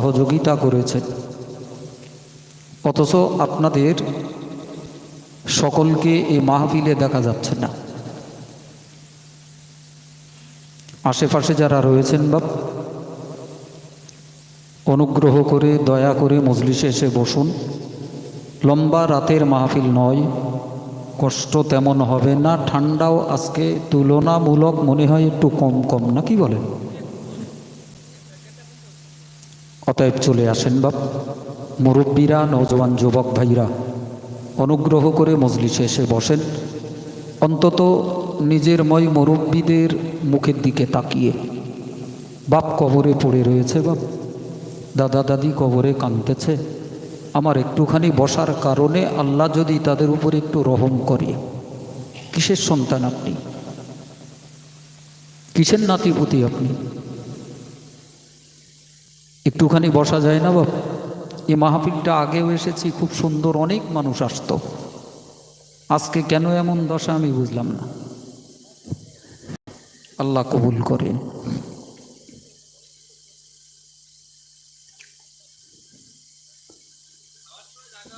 সহযোগিতা করেছেন। অথচ আপনাদের সকলকে এই মাহফিলে দেখা যাচ্ছে না। আশেপাশে যারা রয়েছেন বাপ, অনুগ্রহ করে, দয়া করে মজলিসে এসে বসুন। লম্বা রাতের মাহফিল নয়, কষ্ট তেমন হবে না, ঠান্ডাও আজকে তুলনামূলক মনে হয় একটু কম কম, না কি বলেন? অতএব চলে আসেন বাপ। মুরব্বীরা নৌজওয়ান যুবক ভাইরা, অনুগ্রহ করে মজলিসে এসে বসেন। অন্তত নিজের ময় মুরব্বীদের মুখের দিকে তাকিয়ে। বাপ কবরে পড়ে রয়েছে বাপ। দাদা দাদি কবরে কাঁদতেছে। আমার একটুখানি বসার কারণে আল্লাহ যদি তাদের উপর একটু রহম করে। কিসের সন্তান আপনি? কিসের নাতিপুতি আপনি? একটুখানি বসা যায় না বাপ এই মাহফিলটা আগেও এসেছি খুব সুন্দর অনেক মানুষ আসতো আজকে কেন এমন দশা আমি বুঝলাম না আল্লাহ কবুল করেন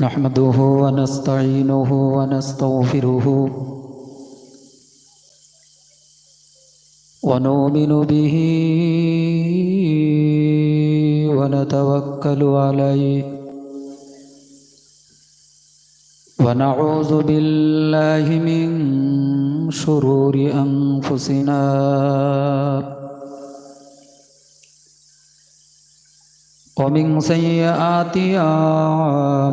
نحمده ونستعينه ونستغفره ونؤمن به ونتوكل عليه. ونعوذ بالله من شرور أنفسنا. ومن سيئات أعمالنا.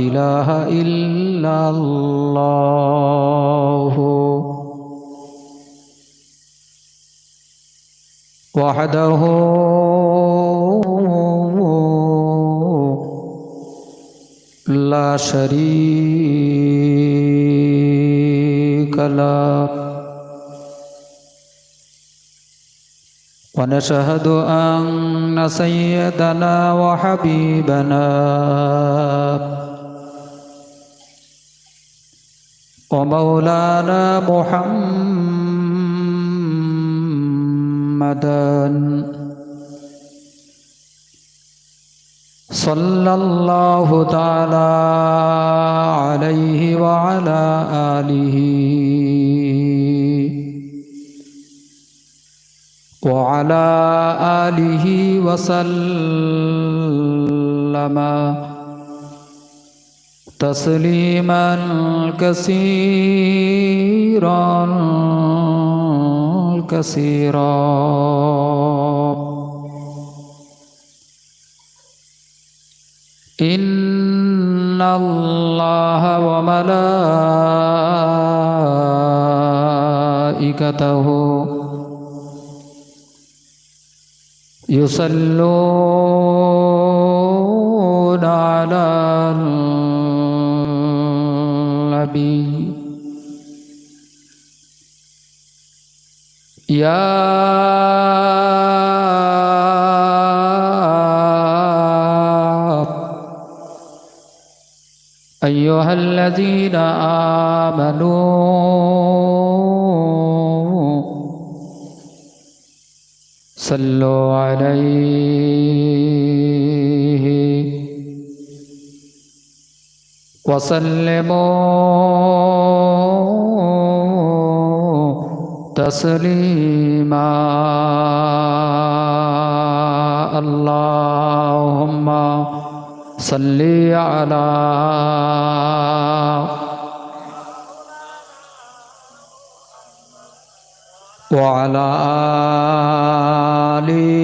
إله إلا الله. وحده لا شريك له. ونشهد أن سيدنا وحبيبنا ومولانا محمدا. صلى الله تعالى عليه وعلى آله وعلى آله وسلم. تسليما كثيرا كثيرا. إن الله وملائكته يصلون على النبي يا أيها الذين آمنوا صلوا عليه. وسلموا تسليما. اللهم صل على وعلى آل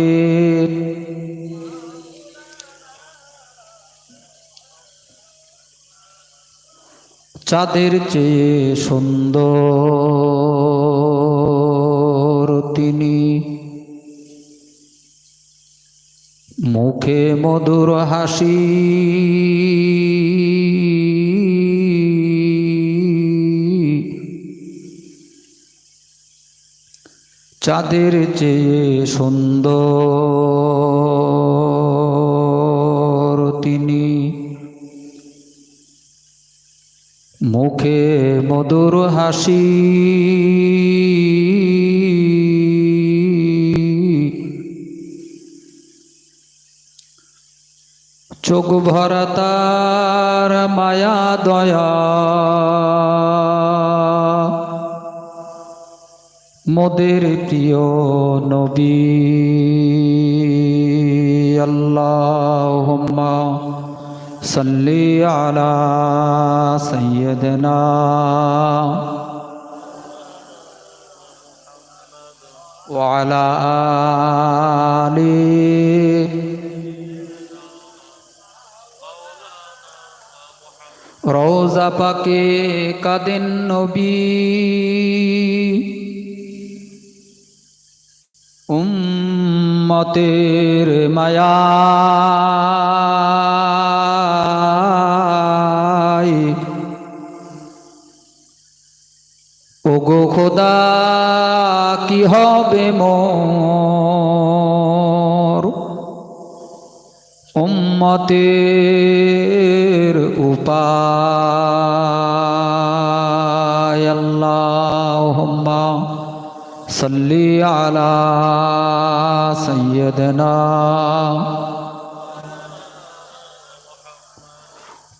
চাঁদের চেয়ে সুন্দর তিনি। মুখে মধুর হাসি। চাঁদের চেয়ে সুন্দর মধুর হাসি। চোখ ভরা তার মায়া দয়া। মোদের প্রিয় নবী আল্লাহুম্মা। সাল্লি আলা সাইয়্যিদিনা وعلى آله রোজা পাকে কাদেন নবী উম্মতের মায়া ওগো খোদা কি হবে মোর? উম্মতের সাল্লি আলা সাইয়্যিদিনা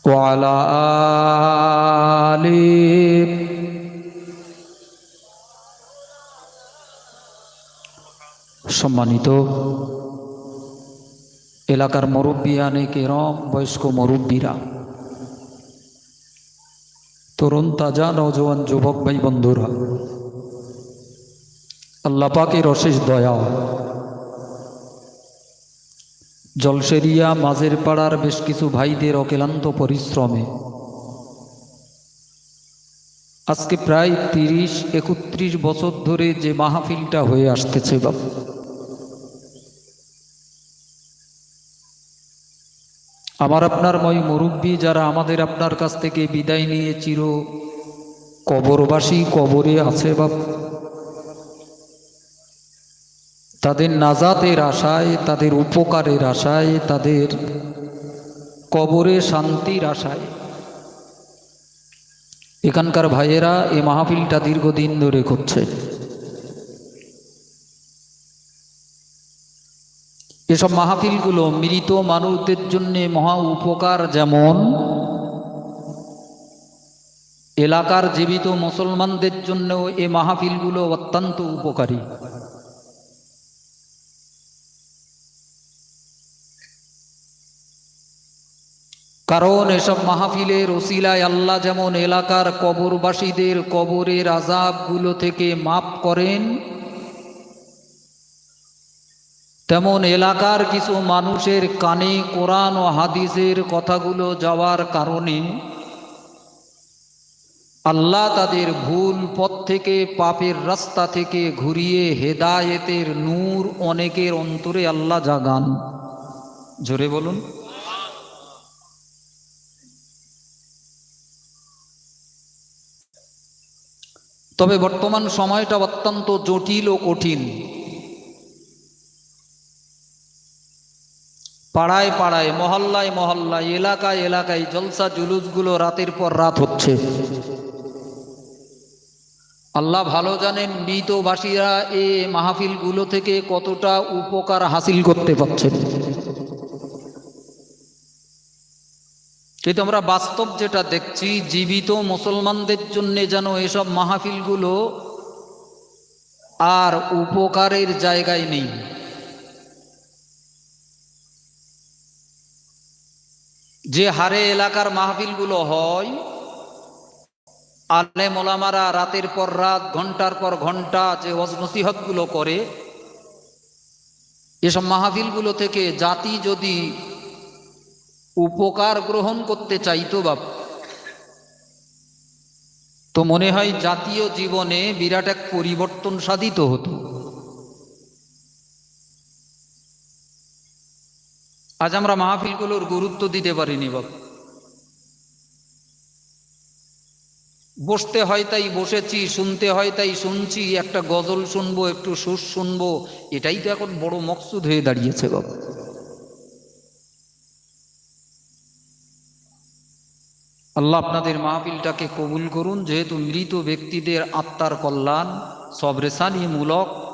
ওয়ালা আলি সম্মানিত এলাকার মুরব্বিয়ানে কেরম, বয়স্ক মুরব্বীরা, তরুণ, তাজা নজওয়ান যুবক ভাই বন্ধুরা, আল্লাহ পাকের অশেষ দয়া, জলসেরিয়া মাঝের পাড়ার বেশ কিছু ভাইদের অক্লান্ত পরিশ্রমে আজকে প্রায় তিরিশ, একত্রিশ বছর ধরে যে মাহফিলটা হয়ে আসতেছে বাবা আমার আপনার ময় মুরব্বী যারা আমাদের আপনার কাছ থেকে বিদায় নিয়ে চির কবরবাসী কবরে আছে বা তাদের নাজাতের আশায়, তাদের উপকারের আশায়, তাদের কবরে শান্তির আশায়। এখানকার ভাইয়েরা এই মাহফিলটা দীর্ঘদিন ধরে করছে। এসব মাহফিলগুলো মৃত মানুষদের জন্যে মহা উপকার যেমন এলাকার জীবিত মুসলমানদের জন্যও এ মাহফিলগুলো অত্যন্ত উপকারী। কারণ এসব মাহফিলের ওসিলায় আল্লাহ যেমন এলাকার কবরবাসীদের কবরের আজাবগুলো থেকে মাপ করেন তেমন এলাকার কিছু মানুষের কানে কোরআন ও হাদিসের কথাগুলো যাওয়ার কারণে আল্লাহ তাদের ভুল পথ থেকে, পাপের রাস্তা থেকে ঘুরিয়ে হেদায়েতের নূর অনেকের অন্তরে আল্লাহ জাগান। জোরে বলুন। তবে বর্তমান সময়টা অত্যন্ত জটিল ও কঠিন। পাড়ায় পাড়ায়, মহল্লায় মহল্লায়, এলাকায় এলাকায় জলসা জুলুসগুলো রাতের পর রাত হচ্ছে। আল্লাহ ভালো জানেন মৃতবাসীরা এ মাহফিলগুলো থেকে কতটা উপকার হাসিল করতে পারছেন। কিন্তু আমরা বাস্তব যেটা দেখছি, জীবিত মুসলমানদের জন্য যেন এসব মাহফিলগুলো আর উপকারের জায়গায় নেই। যে হারে এলাকার মাহফিলগুলো হয় আলে মোলামারা রাতের পর রাত, ঘণ্টার পর ঘণ্টা যে নসিহতগুলো করে, এসব মাহফিলগুলো থেকে জাতি যদি উপকার গ্রহণ করতে চাইতো বাপ, তো মনে হয় জাতীয় জীবনে বিরাট এক পরিবর্তন সাধিত হতো। আজ আমরা মাহফিলগুলোর গুরুত্ব দিতে পারিনি বাপ। বসতে হয় তাই বসেছি, শুনতে হয় তাই শুনছি, একটা গজল শুনব, একটু সুর শুনব, এটাই তো এখন বড় মকসুদ হয়ে দাঁড়িয়েছে বাপ। আল্লাহ আপনাদের মাহফিলটাকে কবুল করুন, যেহেতু মৃত ব্যক্তিদের আত্মার কল্যাণ সবরেসানিমূলক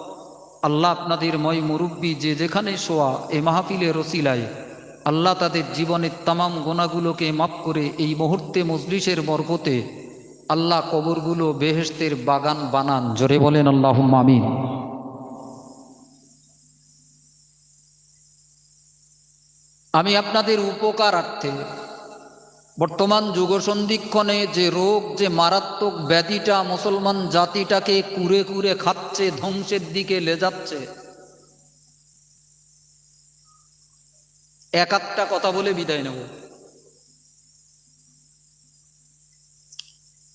আল্লাহ আপনাদের ময় মুরব্বী যে যেখানে শোয়া, এ মাহফিলের রসিলায় আল্লাহ তাদের জীবনের তামাম গোনাগুলোকে মাফ করে এই মুহূর্তে মজলিসের বরকতে আল্লাহ কবরগুলো বেহেস্তের বাগান বানান। জোরে বলেন আল্লাহ আমিন। আমি আপনাদের উপকারার্থে বর্তমান যুগসন্ধিক্ষণে যে রোগ, যে মারাত্মক ব্যাধিটা মুসলমান জাতিটাকে কুরে কুরে খাচ্ছে, ধ্বংসের দিকে লে যাচ্ছে। এক একটা কথা বলে বিদায় নেব।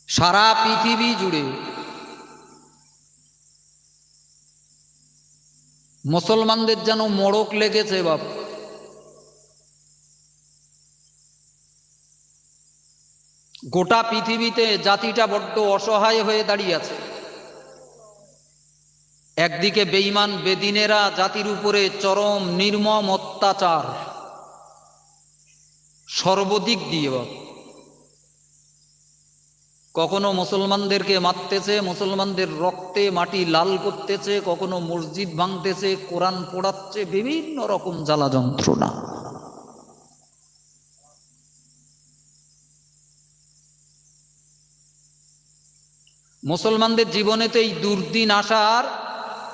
সারা পৃথিবী জুড়ে মুসলমানদের যেন মোড়ক লেগেছে বাপ। গোটা পৃথিবীতে জাতিটা বড্ড অসহায় হয়ে দাঁড়িয়ে আছে। একদিকে বেইমান বেদিনেরা জাতির উপরে চরম নির্মম অত্যাচার। সর্বদিক দিয়ে কখনো মুসলমানদেরকে মারতেছে, মুসলমানদের রক্তে মাটি লাল করতেছে, কখনো মসজিদ ভাঙতেছে, কোরআন পোড়াচ্ছে, বিভিন্ন রকম জ্বালা যন্ত্রণা মুসলমানদের জীবনেতে এই দুর্দিন আসার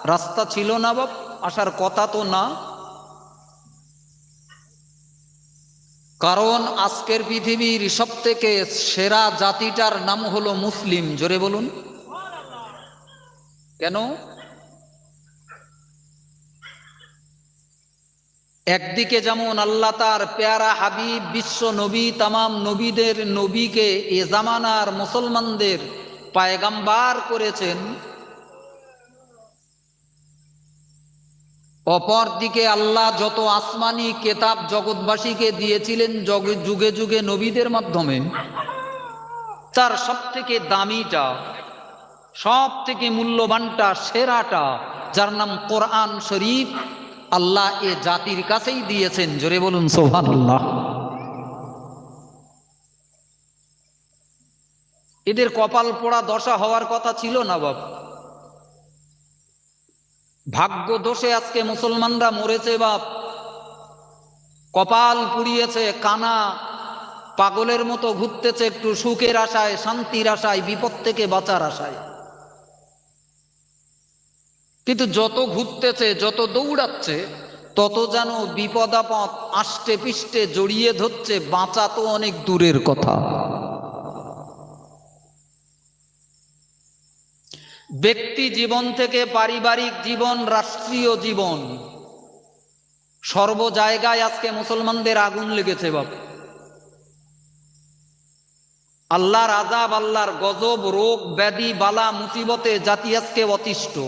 রাস্তা ছিল না বাপ, আসার কথা তো না। কারণ আজকের পৃথিবীর সব থেকে সেরা জাতিটার নাম হলো মুসলিম, জোরে বলুন। কেন? একদিকে যেমন আল্লাহ তার পেয়ারা হাবিব, বিশ্ব নবী, তামাম নবীদের নবীকে এ জামানার মুসলমানদের পায়গাম্বার করেছেন অপর দিকে আল্লাহ যত আসমানি কেতাব জগৎবাসীকে দিয়েছিলেন যুগে যুগে নবীদের মাধ্যমে, তার সব থেকে দামিটা সব থেকে মূল্যবানটা, সেরাটা, যার নাম কোরআন শরীফ, আল্লাহ এ জাতির কাছেই দিয়েছেন। জোরে বলুন সোহান আল্লাহ এদের কপাল পোড়া দশা হওয়ার কথা ছিল না বাব ভাগ্য দোষে আজকে মুসলমানরা মরেছে বাপ। কপাল পুড়িয়েছে, কানা পাগলের মতো ঘুরতেছে একটু সুখের আশায়, শান্তির আশায়, বিপদ থেকে বাঁচার আশায়। কিন্তু যত ঘুরতেছে, যত দৌড়াচ্ছে, তত যেন বিপদাপদ আষ্টে পিষ্টে জড়িয়ে ধরছে, বাঁচা তো অনেক দূরের কথা। ব্যক্তি জীবন থেকে পারিবারিক জীবন, রাষ্ট্রীয় জীবন সর্ব জায়গায় আজকে মুসলমানদের আগুন লেগেছে বাপ। আল্লাহর আজাব আল্লাহর গজব, রোগ, ব্যাধি, বালা, মুসিবতে জাতি আজকে অতিষ্ঠ।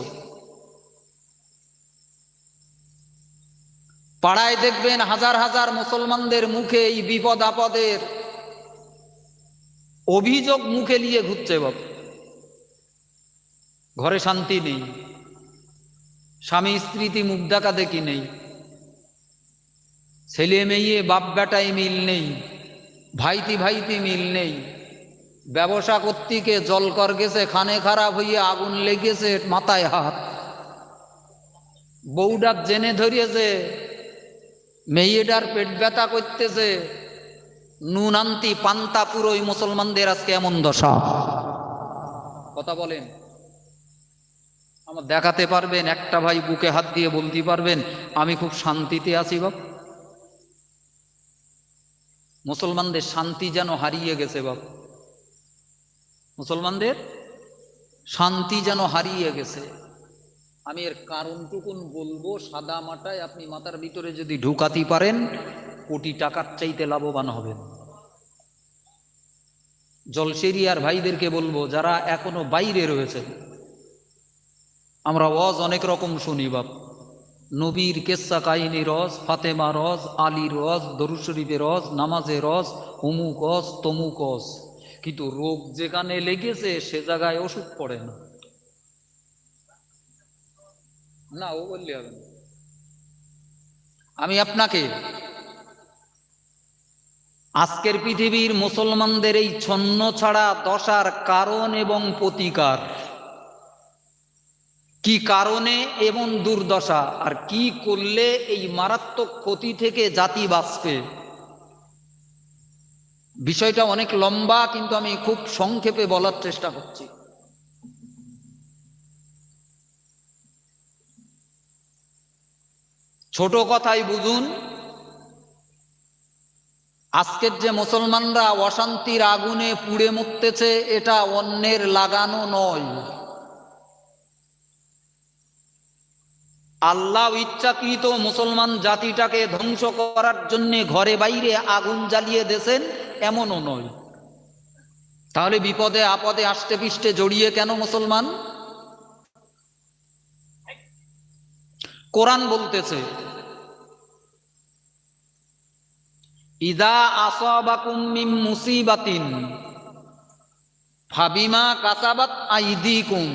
পাড়ায় দেখবেন হাজার হাজার মুসলমানদের মুখে এই বিপদ আপদের অভিযোগ মুখে নিয়ে ঘুরছে বাপ। ঘরে শান্তি নেই। স্বামী স্ত্রীতে মুখ দেখা দেখি নেই? ছেলে মেয়ে, বাপ বেটায় মিল নেই, ভাইতি ভাইতি মিল নেই। ব্যবসা কর্তৃকে জল কর গেছে, খানে খারাপ হইয়ে আগুন লেগেছে মাথায় হাত। বউডার জেনে ধরিয়েছে, মেয়েটার পেট ব্যথা করতেছে, নুন আনতি পান্তা পুরোই মুসলমানদের আজকে এমন দশা। কথা বলেন। আমার দেখাতে পারবেন, একটা ভাই বুকে হাত দিয়ে বলতে পারবেন, আমি খুব শান্তিতে আছি বাপ। মুসলমানদের শান্তি যেন হারিয়ে গেছে বাপ। মুসলমানদের শান্তি যেন হারিয়ে গেছে। আমি এর কারণটুকুন বলব, সাদা মাটায় আপনি মাথার ভিতরে যদি ঢুকাতে পারেন, কোটি টাকার চাইতে লাভবান হবেন। জলসেরিয়ার ভাইদেরকে বলব, যারা এখনও বাইরে রয়েছে আমরা ওয়াজ অনেক রকম শুনি বাপ। নবীর কেসা কাহিনী রস, ফাতেমা রস আলী রস দরু শরীফের রস নামাজে রস, অমুক অস তমুক অস কিন্তু রোগ যেখানে লেগেছে, সে জায়গায় ওষুধ পড়ে না। না, ও বললে হবে। আমি আপনাকে আজকের পৃথিবীর মুসলমানদের এই ছন্ন ছাড়া দশার কারণ এবং প্রতিকার কি কারণে এবং দুর্দশা? আর কি করলে এই মারাত্মক ক্ষতি থেকে জাতি বাঁচবে? বিষয়টা অনেক লম্বা, কিন্তু আমি খুব সংক্ষেপে বলার চেষ্টা করছি। ছোট কথাই বুঝুন, আজকের যে মুসলমানরা অশান্তির আগুনে পুড়ে মরতেছে, এটা অন্যের লাগানো নয়। আল্লাহ ইচ্ছাকৃত মুসলমান জাতিটাকে ধ্বংস করার জন্য ঘরে বাইরে আগুন জ্বালিয়ে দেছেন এমনও নয়। তাহলে বিপদে আপদে আষ্টে পিষ্টে জড়িয়ে কেন মুসলমান? কোরআন বলতেছে, ইদা আসাবাকুম মুসিবাতিন ফাবিমা কাসাবাত আইদিকুম।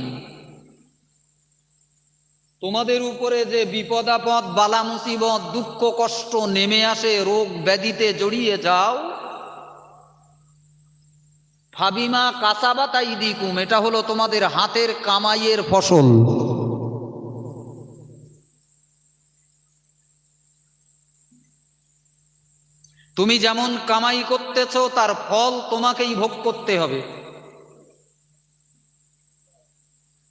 তোমাদের উপরে যে বিপদ আপদ, বালা মুসিবত, দুঃখ কষ্ট নেমে আসে, রোগ ব্যাধিতে জড়িয়ে যাও। ফাবিমা কাসাবাত আইদিকুম এটা হলো তোমাদের হাতের কামাইয়ের ফসল। তুমি যেমন কামাই করতেছ, তার ফল তোমাকেই ভোগ করতে হবে।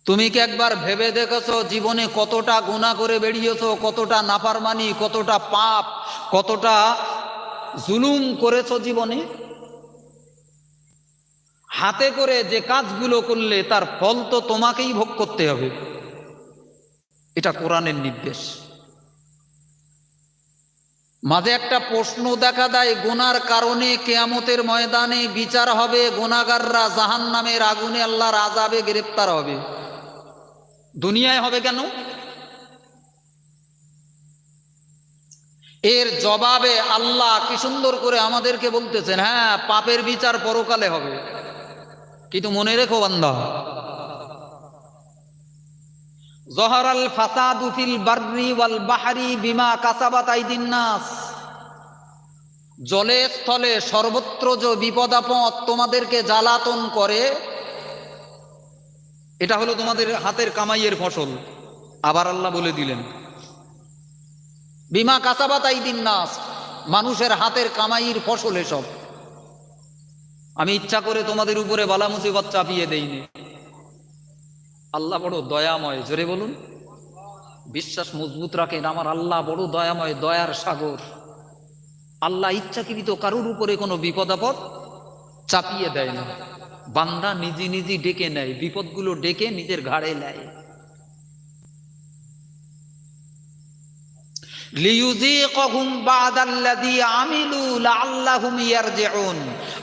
তুমি কি একবার ভেবে দেখেছ জীবনে কতটা গুণা করে বেরিয়েছ কতটা নাফারমানি, কতটা পাপ, কতটা জুলুম করেছ জীবনে? হাতে করে যে কাজগুলো করলে তার ফল তো তোমাকেই ভোগ করতে হবে। এটা কোরআনের নির্দেশ। মাঝে একটা প্রশ্ন দেখা দেয়, গোনার কারণে কেয়ামতের ময়দানে বিচার হবে গোনাগাররা জাহান নামের আগুনে আল্লাহর আজাবে গ্রেপ্তার হবে। দুনিয়ায় হবে কেন? এর জবাবে আল্লাহ কি সুন্দর করে আমাদেরকে বলতেছেন হ্যাঁ পাপের বিচার পরকালে হবে। কিন্তু মনে রেখো বান্দা, জহরাল ফাসাদু ফিল বাররি ওয়াল বাহারি বিমা কাসাবাত আইদিন নাস। জলে স্থলে সর্বত্র যে বিপদ আপদ তোমাদেরকে জ্বালাতন করে এটা হলো তোমাদের হাতের কামাইয়ের ফসল। আবার আল্লাহ বলে দিলেন, বিমা কাসাবাত আইদিন নাস, মানুষের হাতের কামাইয়ের ফসল এসব। আমি ইচ্ছা করে তোমাদের উপরে বালা মুসিবত চাপিয়ে দেইনি। আল্লাহ বড় দয়াময়, জোরে বলুন। বিশ্বাস মজবুত রাখেন, আমার আল্লাহ বড় দয়াময়, দয়ার সাগর। আল্লাহ ইচ্ছাকৃত কারুর উপরে কোনো বিপদ আপদ চাপিয়ে দেয় না বান্দা নিজে নিজে ডেকে নেয়, বিপদগুলো ডেকে নিজের ঘাড়ে নেয়।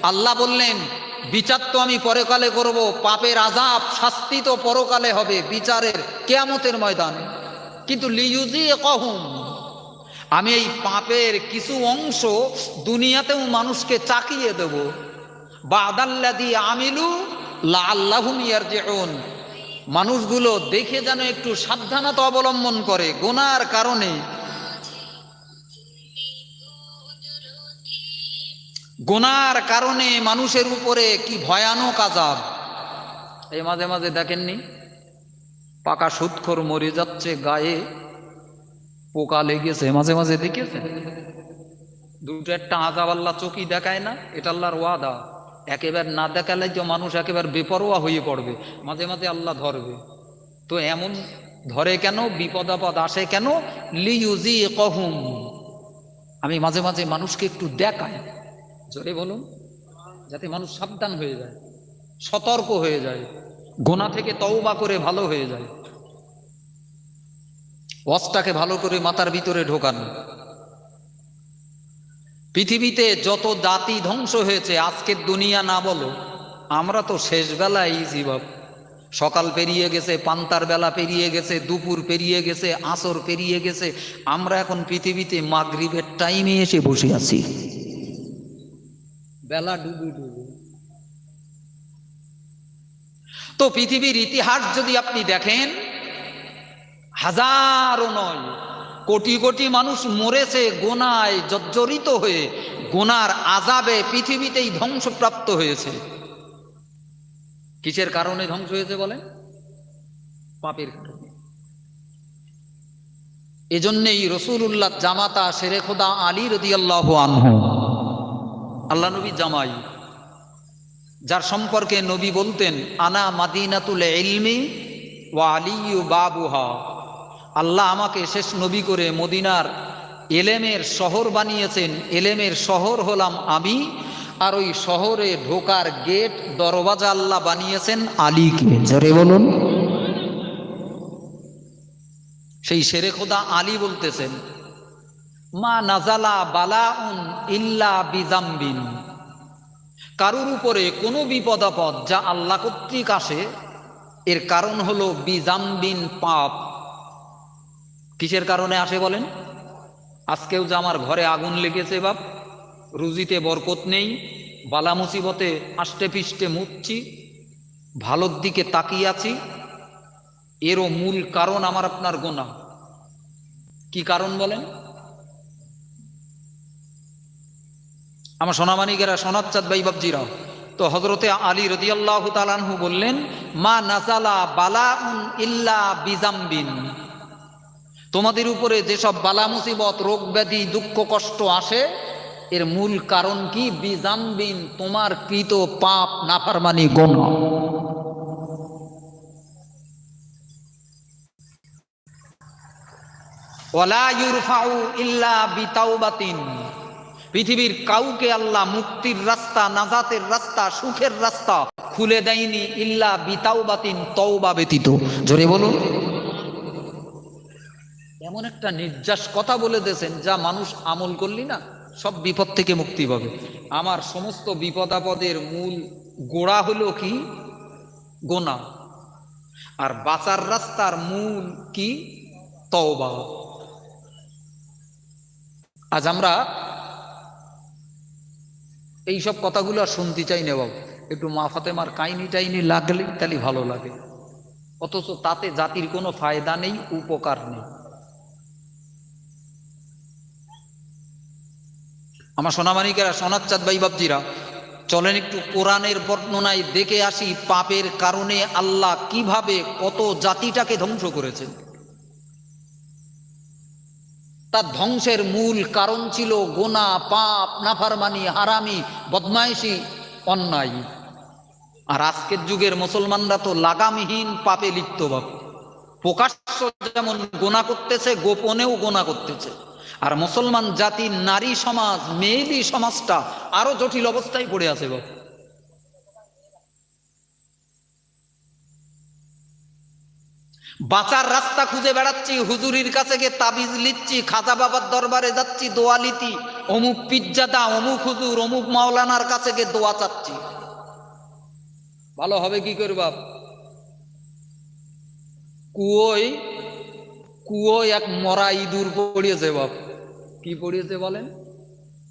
আল্লাহ বললেন, বিচার তো আমি পরকালে করব, পাপের আজাব শাস্তি তো পরকালে হবে, বিচারের কেয়ামতের ময়দানে। কিন্তু লিয়ুযীকাহুম, আমি এই পাপের কিছু অংশ দুনিয়াতেও মানুষকে চাকিয়ে দেব। বাদাল্লাযী আমিলু ইয়ারজিউন। মানুষগুলো দেখে যেন একটু সাবধানতা অবলম্বন করে, গোনার কারণে। গোনার কারণে মানুষের উপরে কি ভয়ানক আজাব এই মাঝে মাঝে দেখেননি? পাকা সুৎখর মরে যাচ্ছে, গায়ে পোকা লেগেছে, মাঝে মাঝে দেখেছে দুটো একটা আজাব আল্লাহ চোখই দেখায় না, এটা আল্লাহর ওয়াদা। একেবারে না দেখালে তো মানুষ একেবারে বেপরোয়া হয়ে পড়বে, মাঝে মাঝে আল্লাহ ধরবে। তো এমন ধরে কেন? বিপদ আপদ আসে কেন? লিউজি কহুম আমি মাঝে মাঝে মানুষকে একটু দেখাই। জোরে বলুন, যাতে মানুষ সাবধান হয়ে যায়, সতর্ক হয়ে যায় গোনা থেকে তওবা করে ভালো হয়ে যায়। ওয়াজটাকে ভালো করে মাথার ভিতরে ঢোকান। পৃথিবীতে যত জাতি ধ্বংস হয়েছে, আজকের দুনিয়া না বলো, আমরা তো শেষ বেলায় জীবক সকাল পেরিয়ে গেছে, পান্তার বেলা পেরিয়ে গেছে, দুপুর পেরিয়ে গেছে, আসর পেরিয়ে গেছে, আমরা এখন পৃথিবীতে মাগরিবের টাইমে এসে বসে আছি। বেলা ডুবু ডুবু। তো পৃথিবীর ইতিহাস যদি আপনি দেখেন, হাজারো নয় কোটি কোটি মানুষ মরেছে গোনায় জর্জরিত হয়ে, গোনার আজাবে পৃথিবীতেই ধ্বংসপ্রাপ্ত হয়েছে। কিসের কারণে ধ্বংস হয়েছে বলে পাপের কারণে। এজন্যেই রসুল্লাহ জামাতা শেরে খোদা আলী রদি আল্লাহ আনহু, আল্লাহ নবী জামাই, যার সম্পর্কে নবী বলতেন, আনা মাদিনাতুল ইলমি ওয়া আলিউ বাবুহা। আল্লাহ আমাকে শেষ নবী করে মদিনার এলেমের শহর বানিয়েছেন। এলেমের শহর হলাম আমি, আর ওই শহরে ঢোকার গেট, দরওয়াজা আল্লাহ বানিয়েছেন আলীকে। জোরে বলুন। সেই শেরে খোদা আলী বলতেছেন, মা নাজালা বালাউন ইল্লা বিজাম্বিন কারুর উপরে কোনো বিপদ আপদ যা আল্লাহ কর্তৃক আসে, এর কারণ হলো বিজাম্বিন পাপ। কিসের কারণে আসে বলেন? আজকেও যে আমার ঘরে আগুন লেগেছে বাপ, রুজিতে বরকত নেই, বালা মুসিবতে আষ্টে পিষ্টে মুচ্ছি, ভালোর দিকে তাকিয়ে আছি, এরও মূল কারণ আমার আপনার গোনা। কি কারণ বলেন? আমার সোনামানিকেরা সোনাচ্চাঁদ ভাই বাবজিরা তো হজরতে আলী রদিয়াল্লাহ তালানহু বললেন, মা নাজালা বালা ইল্লা বিজাম্বিন তোমাদের উপরে যেসব বালা মুসিবত, রোগ ব্যাধি, দুঃখ, কষ্ট আসে, এর মূল কারণ কি? বিজাম্বিন তোমার কৃত পাপ নাফারমানি, গণ। পৃথিবীর কাউকে আল্লাহ মুক্তির রাস্তা, নাজাতের রাস্তা, সুখের রাস্তা খুলে দেয়নি ইল্লা বিতাওবাতিন, তওবা ব্যতীত। জোরে বলুন। এমন একটা নির্যাস কথা বলে দিয়েছেন যা মানুষ আমল করলি না, সব বিপদ থেকে মুক্তি পাবে। আমার সমস্ত বিপদ আপদের মূল গোড়া হলো কি? গোনা। আর বাঁচার রাস্তার মূল কি? তওবা। আজ আমরা এইসব কথাগুলো আর শুনতে চাই না বাবু। একটু মা ফাতেমার কাহিনি টাইনি লাগলে তাহলে ভালো লাগে। অথচ তাতে জাতির কোনো ফায়দা নেই, উপকার নেই। আমার সোনামানিকেরা, সোনাচ্চাঁদ ভাই বাবজিরা চলেন একটু কোরআনের বর্ণনায় দেখে আসি পাপের কারণে আল্লাহ কীভাবে কত জাতিটাকে ধ্বংস করেছেন। তার ধ্বংসের মূল কারণ ছিল গোনা, পাপ, নাফারমানি, হারামি, বদমাইশি, অন্যায়। আর আজকের যুগের মুসলমানরা তো লাগামহীন পাপে লিপ্ত বাপ। প্রকাশ্য যেমন গোনা করতেছে, গোপনেও গোনা করতেছে। আর মুসলমান জাতির নারী সমাজ মেয়েলি সমাজটা আরও জটিল অবস্থায় পড়ে আছে বাপ বাঁচার রাস্তা খুঁজে বেড়াচ্ছি, হুজুরির কাছে গিয়ে তাবিজ লিচ্ছি খাজা বাবার দরবারে যাচ্ছি, দোয়া লিতি অমুক পিজ্জাদা, অমুক হুজুর, অমুক মাওলানার কাছে গিয়ে দোয়া চাচ্ছি। ভালো হবে কি করে বাপ? কুয়োয় কুয়োয় এক মরা ইঁদুর পড়িয়েছে বাপ। কি পড়িয়েছে বলেন?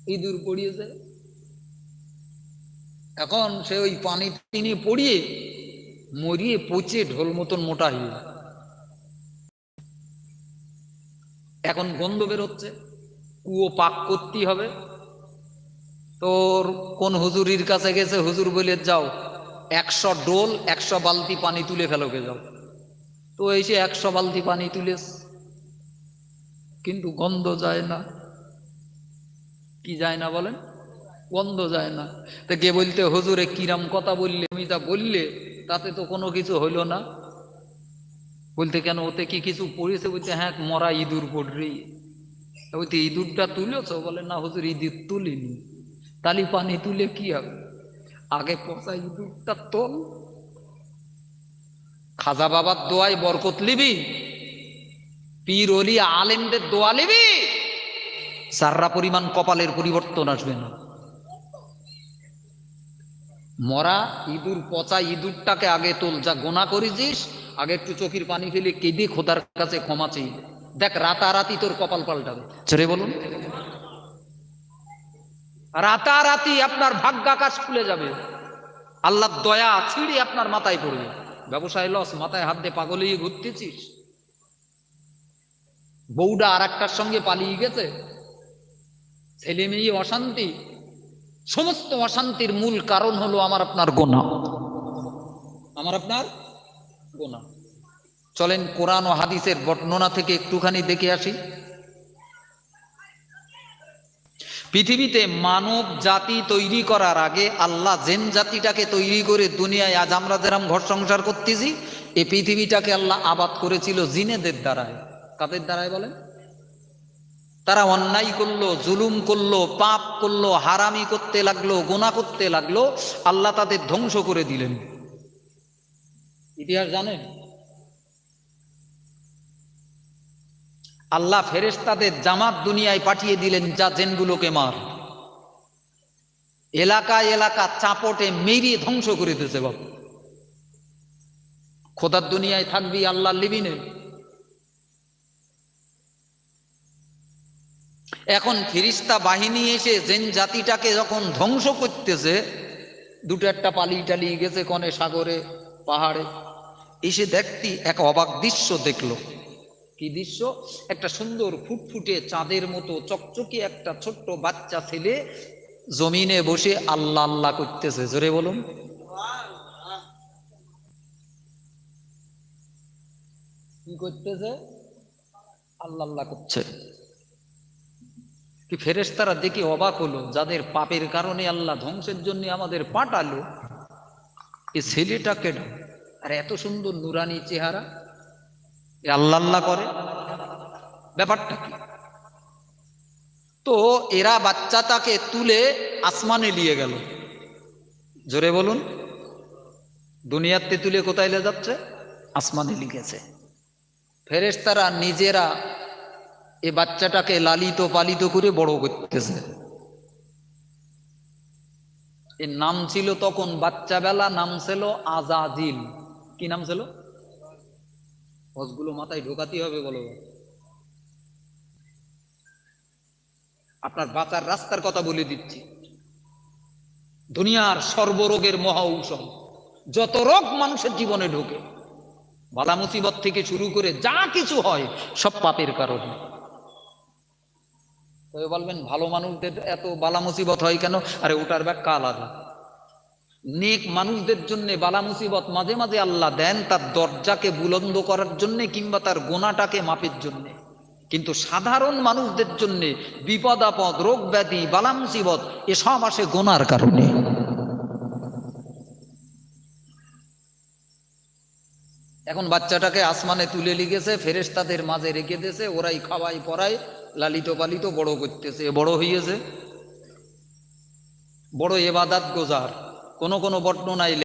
ইঁদুর পড়িয়েছে। এখন সে ওই পানি তিনি পড়িয়ে মরিয়ে পচে ঢোল মতন মোটা হয়ে এখন গন্ধ বেরোচ্ছে কুয়ো পাক করতেই হবে। তোর কোন হুজুরির কাছে গেছে? হুজুর বলে, যাও, একশো ডোল, একশো বালতি পানি তুলে ফেলোকে যাও। তো এসে একশো বালতি পানি তুলেস কিন্তু গন্ধ যায় না। কি যায় না বলেন? গন্ধ যায় না। তা কে বলতে, হুজুরে কিরাম কথা বললে, তুমি তা বললে, তাতে তো কোনো কিছু হইল না। বলতে, কেন, ওতে কি কিছু পড়েছে বলতে হ্যাঁ মরা ইঁদুর পড়রি। বলতে, ইঁদুরটা তুলেছ? বলে, না হুজুর, ইঁদুর তুলিনি। তালি পানি তুলে কি হবে? আগে পচা ইঁদুরটা তোল। খাজা বাবার দোয়ায় বরকত লিবি পীর অলি আলেমদের দোয়া লিবি সাররা পরিমাণ কপালের পরিবর্তন আসবে না। মরা ইঁদুর, পচা ইঁদুরটাকে আগে তোল, যা গোনা করেছিস, আগে একটু চোখের পানি ফেলে কেঁদে খোদার কাছে ক্ষমা চেয়ে দেখ, রাতারাতি তোর কপাল পাল্টাবে। ছেড়ে বলুন। রাতারাতি আপনার ভাগ্যাকাশ খুলে যাবে। আল্লাহ দয়া ছিঁড়ে আপনার মাথায় পড়বে। ব্যবসায় লস, মাথায় হাত দিয়ে পাগলিয়ে ঘুরতেছিস। বউটা আর একটার সঙ্গে পালিয়ে গেছে। ছেলে মেয়ে অশান্তি। সমস্ত অশান্তির মূল কারণ হলো আমার আপনার গোনা। আমার আপনার গোনা। চলেন কোরআন ও হাদিসের বর্ণনা থেকে একটুখানি দেখে আসি। পৃথিবীতে মানব জাতি তৈরি করার আগে আল্লাহ জেন জাতিটাকে তৈরি করে দুনিয়ায় আজ আমরা যেরকম ঘর সংসার করতেছি এই পৃথিবীটাকে আল্লাহ আবাদ করেছিল জিনেদের দ্বারায়। কাদের দ্বারায় বলেন? তারা অন্যায় করল, জুলুম করল, পাপ করল, হারামি করতে লাগল গোনা করতে লাগল, আল্লাহ তাদের ধ্বংস করে দিলেন। ইতিহাস জানেন? আল্লাহ ফেরেশতাদের জামাত দুনিয়ায় পাঠিয়ে দিলেন যা জেনগুলোকে মার। এলাকা এলাকা চাপটে মেরিয়ে ধ্বংস করে দিতেছে বাবু খোদার দুনিয়ায় থাকবি আল্লাহ লিবিনে। এখন ফিরিস্তা বাহিনী এসে জেন জাতিটাকে যখন ধ্বংস করতেছে, দুটো একটা পালিয়ে টালিয়ে গেছে কনে সাগরে, পাহাড়ে। এসে দেখতি এক অবাক দৃশ্য দেখল। কি দৃশ্য? একটা সুন্দর ফুটফুটে চাঁদের মতো চকচকে একটা ছোট্ট বাচ্চা ছেলে জমিনে বসে আল্লাহ আল্লাহ করতেছে। জোরে বলুন। কি করতেছে? আল্লাহ আল্লাহ করছে। কি ফেরেশতারা দেখে অবাক হলো, যাদের পাপের কারণে আল্লাহ ধ্বংসের জন্য আমাদের পাঠালো। এ ছেলেটাকে আর এত সুন্দর নুরানি চেহারা, এ আল্লাহ আল্লাহ করে। ব্যাপারটা কি? তো এরা বাচ্চাটাকে তুলে আসমানে নিয়ে গেল। জোরে বলুন, দুনিয়াতে তুলে কোথায় নিয়ে যাচ্ছে? আসমানে লিখেছে ফেরেশতারা নিজেরা এ বাচ্চাটাকে লালিত পালিত করে বড় করতেছে। এর নাম ছিল তখন বাচ্চাবেলা, নাম ছিল আজাজিল। কি নাম ছিল? হজগুলো মাথায় ঢোকাতে হবে বলো। আপনার বাঁচার রাস্তার কথা বলে দিচ্ছি। দুনিয়ার সর্বরোগের মহা ঔষধ। যত রোগ মানুষের জীবনে ঢোকে, বালা মুসিবত থেকে শুরু করে যা কিছু হয়, সব পাপের কারণে। তবে বলবেন, ভালো মানুষদের এত বালা মুসিবত হয় কেন? আরে ওটার ব্যাখ্যা আলাদা। নেক মানুষদের জন্য বালা মুসিবত মাঝে মাঝে আল্লাহ দেন তার দরজাকে বুলন্দ করার জন্য কিংবা তার গোনাটাকে মাপের জন্যে। কিন্তু সাধারণ মানুষদের জন্য বিপদ, আপদ, রোগ ব্যাধি বালা মুসিবত এসব আসে গোনার কারণে। এখন বাচ্চাটাকে আসমানে তুলে লিগেছে ফেরেশতাদের মাঝে রেখে দিয়েছে, ওরাই খাওয়াই পড়াই লালিত পালিত বড় করতেছে বড় হইয়েছে। বড় এবাদাত গোজার কোনো কোনো বর্ণনায়